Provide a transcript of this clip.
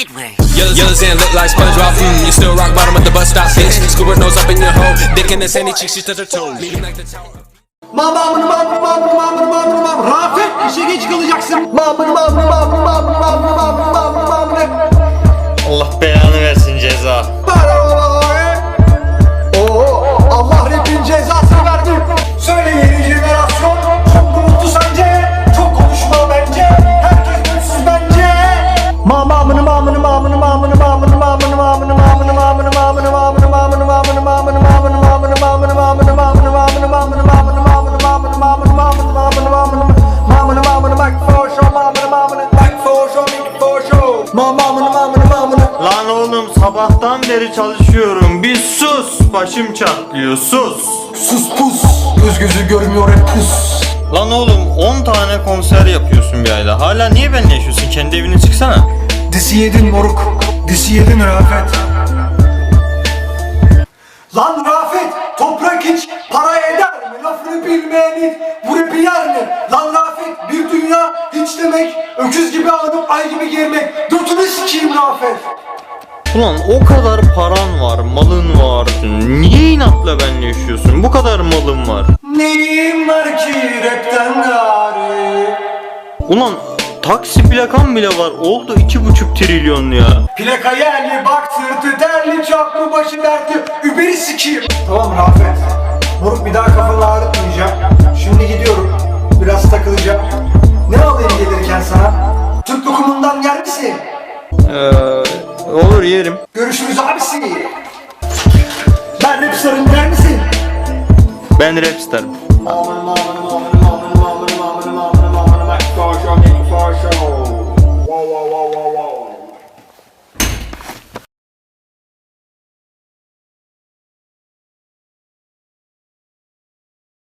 Yellow, yellows and look like SpongeBob. Mm, you still rock bottom at the bus stop, bitch. Scuba nose up in your hole. Dick in the sandy cheeks, she touch her toes. Leaning like the tower. Mamamını mamını mamını mamını mamını mamını Rafet işe geç kalacaksın. Mamını mamını mamını mamını mamını mamını mamını mamını. Allah belanı versin ceza. Oo, Allah rapin cezasını verdi. Söyle yeni jenerasyon çok mutlu sence? Çok konuşma bence. Herkes mutsuz bence. Mamamını Lan oğlum sabahtan beri çalışıyorum. Bir sus. Başım çatlıyor. Sus. Sus pus Göz gözü görmüyor hep pus Lan oğlum 10 tane konser yapıyorsun bir ayda. Hala niye benimle yaşıyorsun? Kendi evine çıksana. Disi yedin moruk Disi yedin Rafet Lan Rafet toprak hiç para eder mi? Lafını bilmeyeni bu rapi yer mi? Lan Rafet bir dünya hiç demek Öküz gibi ağınıp ay gibi girmek Götünü sikeyim Rafet Ulan o kadar paran var, malın var. Niye inatla benimle yaşıyorsun? Bu kadar malın var. Neyim var ki rapten gari Ulan taksi plakan bile var. Oldu iki buçuk trilyon ya. Plaka yerli bak sırtı derli çaplı başı dertli Überi sikiyim Tamam Rafet Moruk bir daha kafanı ağrıtmayacağım Şimdi gidiyorum Biraz takılacağım Ne alayım gelirken sana? Türk lokumundan yer misin? Ee, olur yerim. Görüşürüz abisi Ben rap sarın der misin? Ben rapstarım. Aman aman aman